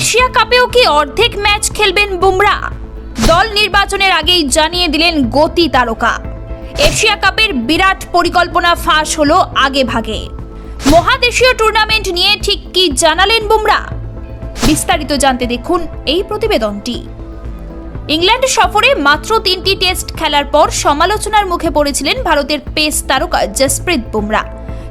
Asia কাপেও কি অর্ধেক match খেলবেন বুমরা? দল নির্বাচনের আগেই জানিয়ে দিলেন গতি তারকা। এশিয়া কাপের বিরাট পরিকল্পনা ফাঁস হলো আগে ভাগে। মহাদেশীয় টুর্নামেন্ট নিয়ে ঠিক কি জানালেন বুমরা? বিস্তারিত জানতে দেখুন এই প্রতিবেদনটি। ইংল্যান্ড সফরে মাত্র তিনটি টেস্ট খেলার পর সমালোচনার মুখে পড়েছিলেন ভারতের পেস তারকা জসপ্রীত বুমরা।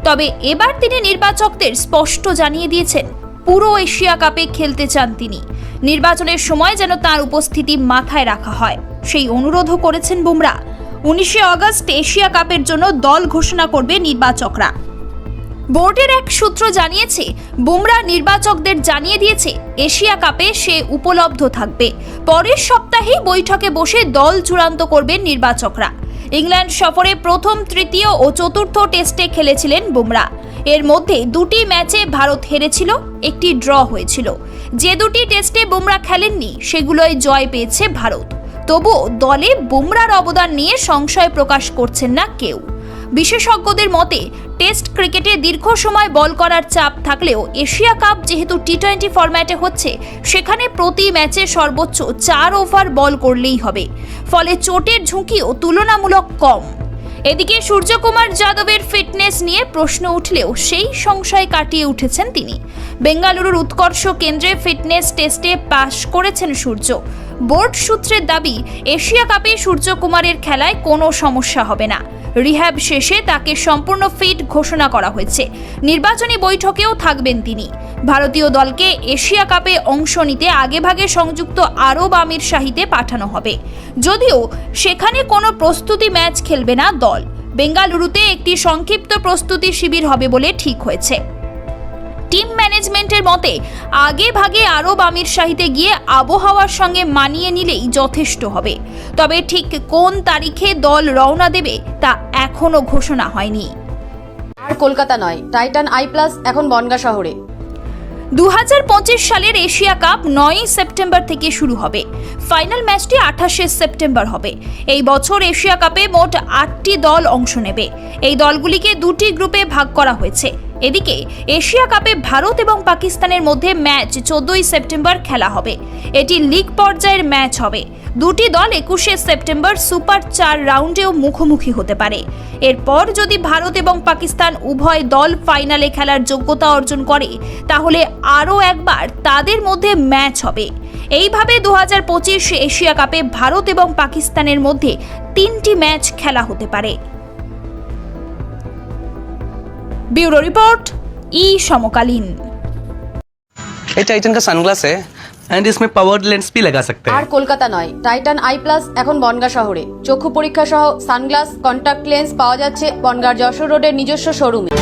তবে এবার তিনি নির্বাচকদের স্পষ্ট জানিয়ে দিয়েছেন। পুরো এশিয়া কাপে খেলতে চান তিনি। নির্বাচনের সময় যেন তার উপস্থিতি মাথায় রাখা হয়। সেই অনুরোধও করেছেন বুমরা। উনিশে আগস্ট এশিয়া কাপের জন্য দল ঘোষণা করবে নির্বাচকরা। বোর্ডের এক সূত্র জানিয়েছে, বুমরা নির্বাচকদের জানিয়ে দিয়েছে, এশিয়া কাপে সে উপলব্ধ থাকবে। পরের সপ্তাহেই বৈঠকে বসে দল চূড়ান্ত করবেন নির্বাচকরা। ইংল্যান্ড সফরে প্রথম, তৃতীয় ও চতুর্থ টেস্টে খেলেছিলেন বুমরা। এর মধ্যে দুটি ম্যাচে ভারত হেরেছিল, একটি ড্র হয়েছিল। যে দুটি টেস্টে বুমরা খেলেননি, সেগুলোয় জয় পেয়েছে ভারত। তবুও দলে বুমরার অবদান নিয়ে সংশয় প্রকাশ করছেন না কেউ। বিশেষজ্ঞদের মতে, টেস্ট ক্রিকেটে দীর্ঘ সময় বল করার চাপ থাকলেও এশিয়া কাপ যেহেতু টি টোয়েন্টি ফরম্যাটে হচ্ছে, সেখানে প্রতি ম্যাচে সর্বোচ্চ চার ওভার বল করলেই হবে। ফলে চোটের ঝুঁকিও তুলনামূলক কম। এদিকে সূর্যকুমার যাদবের ফিটনেস নিয়ে প্রশ্ন উঠলেও সেই সংশয় কাটিয়ে উঠেছেন তিনি। বেঙ্গালুরুর উৎকর্ষ কেন্দ্রে ফিটনেস টেস্টে পাশ করেছেন সূর্য। বোর্ড সূত্রের দাবি, এশিয়া কাপে সূর্যকুমারের খেলায় কোনো সমস্যা হবে না। রিহ্যাব শেষে তাকে সম্পূর্ণ ফিট ঘোষণা করা হয়েছে। নির্বাচনী বৈঠকেও থাকবেন তিনি। ভারতীয় দলকে এশিয়া কাপে অংশ নিতে আগেভাগে সংযুক্ত আরব আমির শাহিতে পাঠানো হবে। যদিও সেখানে কোনো প্রস্তুতি ম্যাচ খেলবে না দল। বেঙ্গালুরুতে একটি সংক্ষিপ্ত প্রস্তুতি শিবির হবে বলে ঠিক হয়েছে। টিম ম্যানেজমেন্টের মতে আগে ভাগে আরব আমির শাহিতে গিয়ে আবহাওয়ার সঙ্গে মানিয়ে নিলেই যথেষ্ট হবে। তবে ঠিক কোন তারিখে দল রওনা দেবে তা এখনও ঘোষণা হয়নি। আর কলকাতা নয় টাইটান আই প্লাস এখন বনগা শহরে। দু হাজার পঁচিশ সালের এশিয়া কাপ নয়ই সেপ্টেম্বর থেকে শুরু হবে। ফাইনাল ম্যাচটি আঠাশে সেপ্টেম্বর হবে। এই বছর এশিয়া কাপে মোট আটটি দল অংশ নেবে। এই দলগুলিকে দুটি গ্রুপে ভাগ করা হয়েছে। এদিকে, এশিয়া কাপে ভারত এবং পাকিস্তানের মধ্যে ম্যাচ চোদ্দই সেপ্টেম্বর খেলা হবে। এটি লিগ পর্যায়ের ম্যাচ হবে। দুটি দল একুশে সেপ্টেম্বর সুপার চার রাউন্ডেও মুখোমুখি হতে পারে। এরপর যদি ভারত এবং পাকিস্তান উভয় দল ফাইনালে খেলার যোগ্যতা অর্জন করে, তাহলে আরও একবার তাদের মধ্যে ম্যাচ হবে। এইভাবে দু হাজার পঁচিশ এশিয়া কাপে ভারত এবং পাকিস্তানের মধ্যে তিনটি ম্যাচ খেলা হতে পারে। ব্যুরো রিপোর্ট ই সমকালীন ये टाइटन का सनग्लास है एंड इसमें पावर्ड लेंस भी लगा सकते আর हैं কলকাতা নয় টাইটান আই প্লাস এখন বনগা শহরে চক্ষু পরীক্ষা সহ সানগ্লাস কন্টাক্ট লেন্স পাওয়া যাচ্ছে বনগার যশোর রোডের নিজস্ব শোরুমে